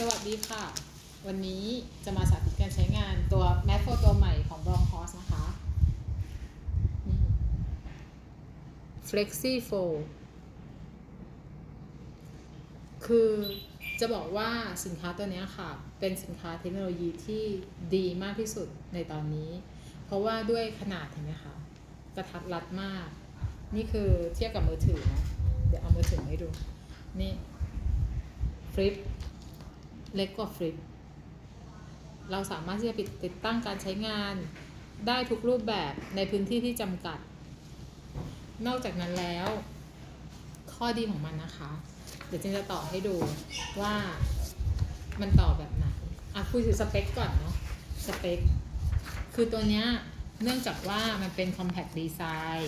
สวัสดีค่ะ วันนี้จะมาสาธิตการใช้งานตัว m a t โฟตัวใหม่ของ b r o n c o s นะคะนี่ Flexi f o คือจะบอกว่าสินค้าตัวนี้ค่ะ เป็นสินค้าเทคโนโลยีที่ดีมากที่สุดในตอนนี้ เพราะว่าด้วยขนาดเห็นไหมคะกระทัดรัดมาก นี่คือเทียบกับมือถือนะ เดี๋ยวเอามือถือให้ดู นี่ฟลิป เล็กกว่าฟลิปเราสามารถที่จะติดตั้งการใช้งานได้ทุกรูปแบบในพื้นที่ที่จำกัด นอกจากนั้นแล้ว ข้อดีของมันนะคะ เดี๋ยวเจนจะต่อให้ดูว่ามันต่อแบบไหนอะคุยถึงสเปคก่อนเนาะสเปค คือตัวเนี้ยเนื่องจากว่ามันเป็น compact design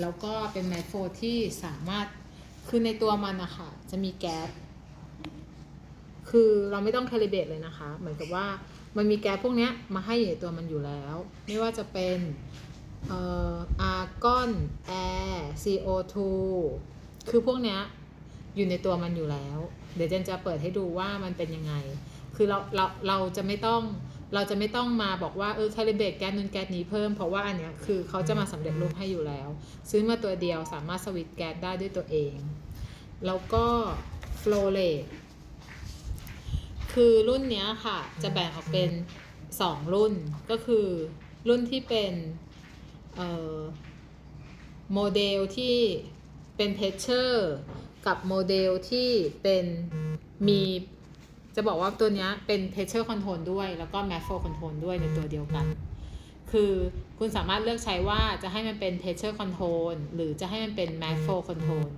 แล้วก็เป็นไมโครที่สามารถ คือในตัวมันนะคะจะมีแก๊ส คือเราไม่ต้องคาลิเบตเลยนะคะ เหมือนกับว่ามันมีแก๊สพวกนี้มาให้อยู่ในตัวมันอยู่แล้ว ไม่ว่าจะเป็นเอ่ออาร์กอนแอร์ CO2 คือพวกเนี้ยอยู่ในตัวมันอยู่แล้ว เดี๋ยวเจนจะเปิดให้ดูว่ามันเป็นยังไง คือเราเราเราจะไม่ต้องเราจะไม่ต้องมาบอกว่าเออคาลิเบตแก๊สนู้นแก๊สนี้เพิ่มเพราะว่าอันเนี้ยคือเขาจะมาสำเร็จรูปให้อยู่แล้ว ซื้อมาตัวเดียวสามารถสวิตช์แก๊สได้ด้วยตัวเอง แล้วก็ flow rate คือรุ่นเนี้ยค่ะ จะแบ่งออกเป็น 2 รุ่นก็คือรุ่นที่เป็นโมเดลที่เป็นเพชเชอร์กับโมเดลที่เป็นมีจะบอกว่าตัวเนี้ยเป็นเพชเชอร์คอนโทรลด้วย แล้วก็แมฟโฟคอนโทรลด้วยในตัวเดียวกัน คือคุณสามารถเลือกใช้ว่าจะให้มันเป็นเพชเชอร์คอนโทรลหรือจะให้มันเป็นแมฟโฟคอนโทรล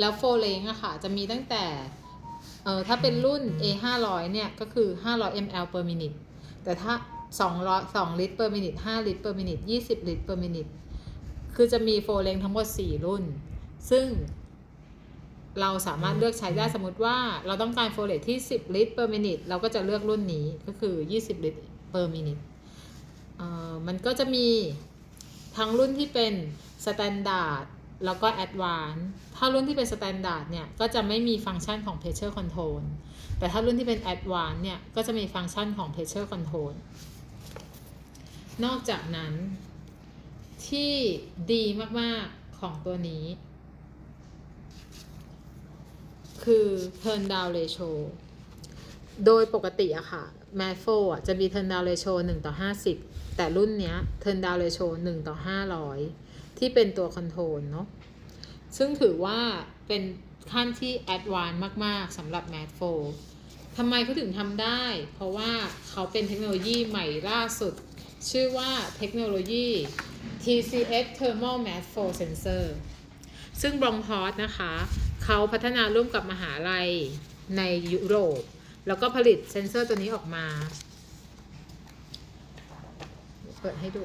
แล้วโฟเลงอะค่ะ จะมีตั้งแต่ เออถ้าเป็นรุ่น A 5 0 0เนี่ยก็คือ 500 ml per minute แต่ถ้า 200 2 ลิตร per minute 5 ลิตร per minute 20 ลิตร per minute คือจะมีโฟเลงทั้งหมด 4 รุ่น ซึ่งเราสามารถเลือกใช้ได้สมมติว่าเราต้องการโฟเลตที่ 10 ลิตร per minute เราก็จะเลือกรุ่นนี้ก็คือ 20 ลิตร per minute เอ่อมันก็จะมีทั้งรุ่นที่เป็น standard แล้วก็ advanced ถ้ารุ่นที่เป็น standard เนี่ย ก็จะไม่มีฟังก์ชันของ pressure control แต่ถ้ารุ่นที่เป็น advanced เนี่ย ก็จะมีฟังก์ชันของ pressure control นอกจากนั้นที่ดีมากๆของตัวนี้ คือ turn down ratio โดยปกติอะค่ะ m a f o อะจะมี turn down ratio 1 ต่อ 50 แต่รุ่นเนี้ย turn down ratio 1 ต่อ 500 ที่เป็นตัวคอนโทรลเนาะซึ่งถือว่าเป็นขั้นที่แอดวานซ์มาก ๆสำหรับ m a t 4ทำไมเขาถึงทำได้ เพราะว่าเขาเป็นเทคโนโลยีใหม่ล่าสุด ชื่อว่าเทคโนโลยี TCS Thermal Mass Flow Sensor ซึ่งบรองพอสนะคะ เขาพัฒนาร่วมกับมหาลัยในยุโรป แล้วก็ผลิตเซนเซอร์ตัวนี้ออกมา เปิดให้ดู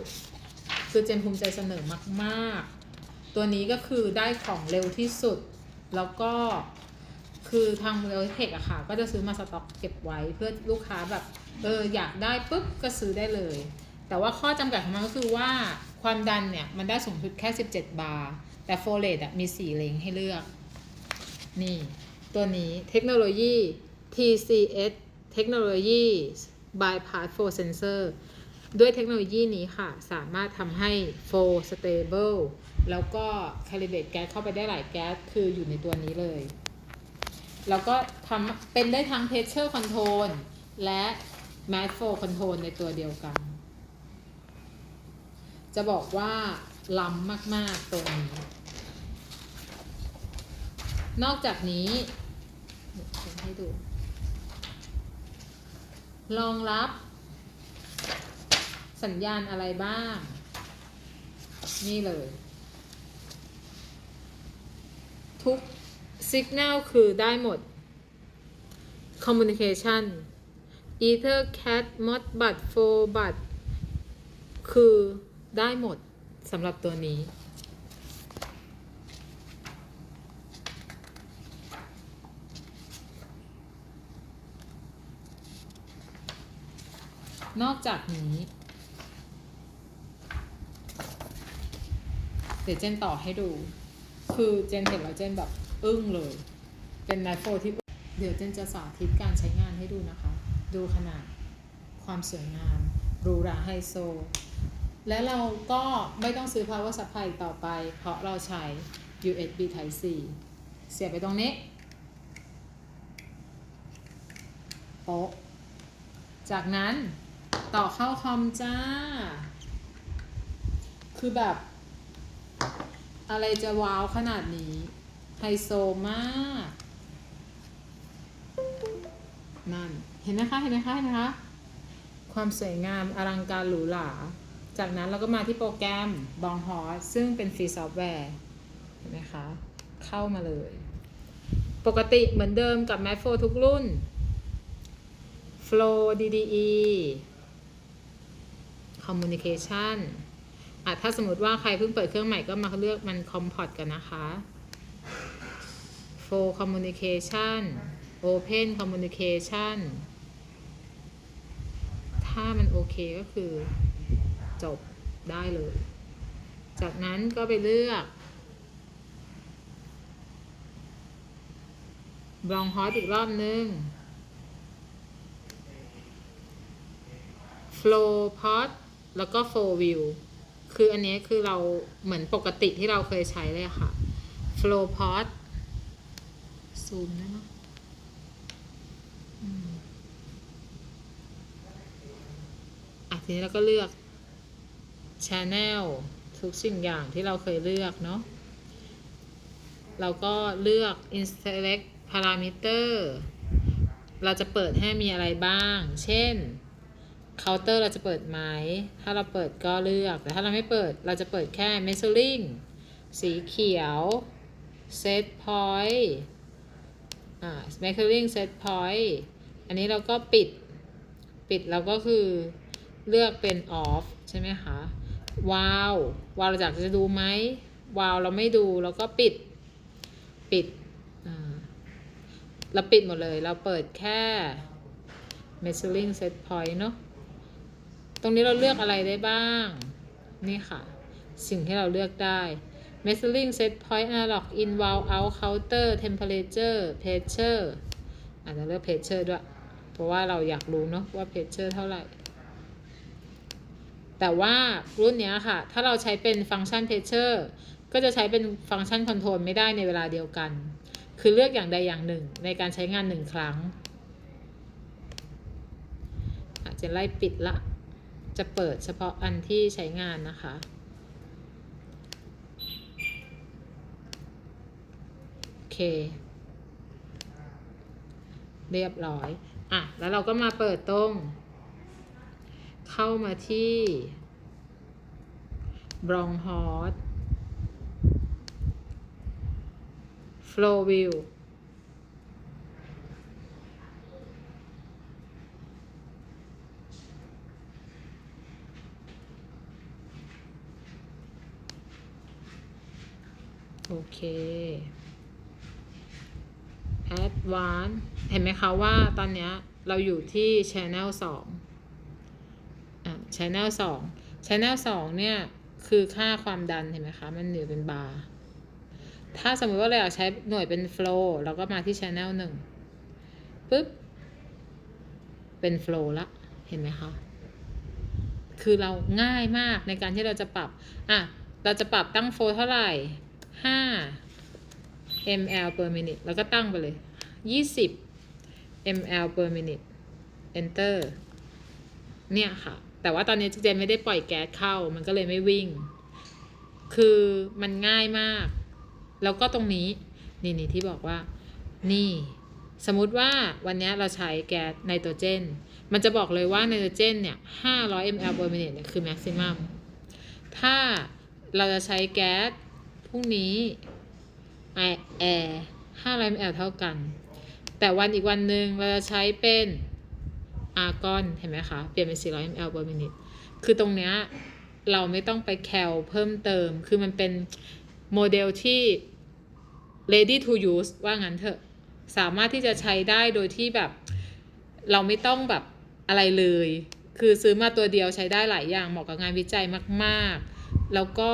คือเจนภูมิใจเสนอมาก ๆ ตัวนี้ก็คือได้ของเร็วที่สุด แล้วก็คือทางเรลเทคอะค่ะ ก็จะซื้อมาสต็อกเก็บไว้เพื่อลูกค้าแบบเอออยากได้ปุ๊บก็ซื้อได้เลย แต่ว่าข้อจำกัดของมันก็คือว่าความดันเนี่ย มันได้สูงสุดแค่ 17 บาร์ แต่โฟเลตอะมี 4 เลงให้เลือก นี่ ตัวนี้เทคโนโลยี TCS เทคโนโลยี Bypass Flow Sensor ด้วยเทคโนโลยีนี้ค่ะ สามารถทำให้ flow stable แล้วก็ calibrate แก๊สเข้าไปได้หลายแก๊ส คืออยู่ในตัวนี้เลย แล้วก็ทำเป็นได้ทั้ง pressure control และ mass flow control ในตัวเดียวกัน จะบอกว่าล้ำมาก ๆ ตัวนี้ นอกจากนี้ให้ดูรองรับ สัญญาณอะไรบ้าง นี่เลย ทุกสัญญาณคือได้หมด communication ether cat modbus phobus คือได้หมดสำหรับตัวนี้ นอกจากนี้ ดี๋ยวเจนต่อให้ดู คือเจนเห็นแล้วเจนแบบอึ้งเลย เป็นไนโฟที่ เดี๋ยวเจนจะสาธิตการใช้งานให้ดูนะคะ ดูขนาดความสวยงามหรูหราไฮโซ และเราก็ไม่ต้องซื้อ power supply ต่อไป เพราะเราใช้ USB Type C เสียบไปตรงนี้โป๊ะจากนั้นต่อเข้าคอมจ้า คือแบบ อะไรจะว้าวขนาดนี้ ไฮโซมาก นั่น เห็นไหมคะ เห็นไหมคะ เห็นไหมคะ ความสวยงามอลังการหรูหรา จากนั้นเราก็มาที่โปรแกรมบองฮอสซึ่งเป็นฟรีซอฟต์แวร์ เห็นไหมคะ เข้ามาเลย ปกติเหมือนเดิมกับ m a t 4ทุกรุ่น Flow DDE Communication อะถ้าสมมติว่าใครเพิ่งเปิดเครื่องใหม่ก็มาเลือกมัน Comport กันนะคะ Flow Communication Open Communication ถ้ามันโอเคก็คือจบได้เลย จากนั้นก็ไปเลือก บลองฮอตอีกรอบนึง flow pot แล้วก็ flow view คืออันนี้คือเราเหมือนปกติที่เราเคยใช้เลยค่ะ flow pot ซูมได้ไหมอะทีนี้เราก็เลือก channel ทุกสิ่งอย่างที่เราเคยเลือกเนาะเราก็เลือก inselect parameter เราจะเปิดให้มีอะไรบ้าง เช่น เคาน์เตอร์เราจะเปิดไหม ถ้าเราเปิดก็เลือก แต่ถ้าเราไม่เปิดเราจะเปิดแค่ measuring สีเขียว set point อ่า measuring set point อันนี้เราก็ปิด ปิดเราก็คือเลือกเป็น off ใช่ไหมคะวาววาวเราอยากจะดูไหมวาวเราไม่ดูเราก็ปิด ปิดอ่าเราปิดหมดเลย เราเปิดแค่ measuring set point เนอะ ตรงนี้เราเลือกอะไรได้บ้าง นี่ค่ะ สิ่งที่เราเลือกได้ measuring set point analog in valve out counter temperature pressure อาจจะเลือก pressure ด้วย เพราะว่าเราอยากรู้เนาะว่า pressure เท่าไหร่ แต่ว่ารุ่นนี้ค่ะ ถ้าเราใช้เป็นฟังก์ชัน pressure ก็จะใช้เป็นฟังก์ชัน control ไม่ได้ในเวลาเดียวกัน คือเลือกอย่างใดอย่างหนึ่งในการใช้งานหนึ่งครั้ง อาจจะไล่ปิดละ จะเปิดเฉพาะอันที่ใช้งานนะคะ โอเค เรียบร้อย อะ แล้วเราก็มาเปิดตรง เข้ามาที่บรองฮอส flow view โอเค Advanced เห็นไหมคะว่าตอนนี้เราอยู่ที่ Channel 2อะ Channel 2 Channel 2 เนี่ย คือค่าความดันเห็นไหมคะ มันอยู่เป็นบาร์ถ้าสมมติว่าเราอยากใช้หน่วยเป็น flow เราก็มาที่ Channel 1ปุ๊บ เป็น flow ละ เห็นไหมคะ คือเราง่ายมากในการที่เราจะปรับ อะ เราจะปรับตั้งโฟเท่าไหร่ 5 ml per minute แล้วก็ตั้งไปเลย 20 ml per minute enter เนี่ยค่ะ แต่ว่าตอนนี้เจนไม่ได้ปล่อยแก๊สเข้า มันก็เลยไม่วิ่ง คือมันง่ายมาก แล้วก็ตรงนี้ นี่นี่ที่บอกว่า นี่ สมมติว่าวันนี้เราใช้แก๊สไนโตรเจน มันจะบอกเลยว่าไนโตรเจนเนี่ย 500 ml per minute เนี่ยคือ maximum ถ้าเราจะใช้แก๊ส พรุ่งนี้แอร์500 ml เท่ากัน แต่วันอีกวันหนึ่งเราจะใช้เป็นอาร์กอนเห็นไหมคะ เปลี่ยนเป็น 400 ml per minute คือตรงเนี้ยเราไม่ต้องไปแคลเพิ่มเติม คือมันเป็นโมเดลที่ ready to use ว่างั้นเถอะ สามารถที่จะใช้ได้โดยที่แบบเราไม่ต้องแบบอะไรเลย คือซื้อมาตัวเดียวใช้ได้หลายอย่าง เหมาะกับงานวิจัยมาก ๆ แล้วก็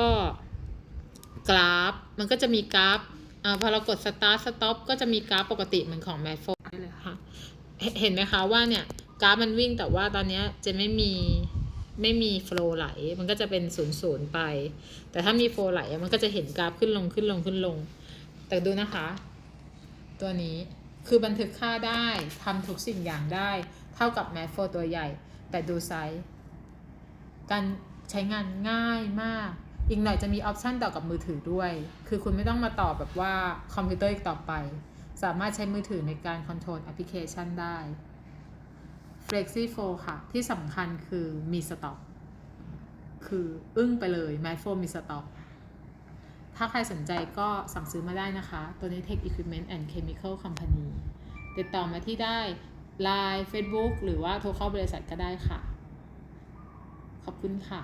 กราฟ มันก็จะมีกราฟอ่าพอเรากด start stop ก็จะมีกราฟปกติเหมือนของ m a t 4เลยค่ะ เห็นไหมคะว่าเนี่ยกราฟมันวิ่งแต่ว่าตอนนี้จะไม่มีไม่มีโฟล์ไหล มันก็จะเป็นศูนย์ศูนย์ไป แต่ถ้ามีโฟล์ไหลมันก็จะเห็นกราฟขึ้นลงขึ้นลงขึ้นลง แต่ดูนะคะ ตัวนี้คือบันทึกค่าได้ทำทุกสิ่งอย่างได้ เท่ากับแมทโฟตัวใหญ่ แต่ดูไซส์การใช้งานง่ายมาก อีกหน่อยจะมีออปชันต่อกับมือถือด้วย คือคุณไม่ต้องมาต่อแบบว่าคอมพิวเตอร์อีกต่อไป สามารถใช้มือถือในการคอนโทรลแอปพลิเคชันได้ Flexi f o ค่ะ ที่สำคัญคือมีสต็อก คืออึ้งไปเลย m a t 4มีสต็อก ถ้าใครสนใจก็สั่งซื้อมาได้นะคะ ตัวนี้ Tech Equipment and Chemical Company ติดต่อมาที่ได้ Line Facebook หรือว่าโทรเข้าบริษัทก็ได้ค่ะ ขอบคุณค่ะ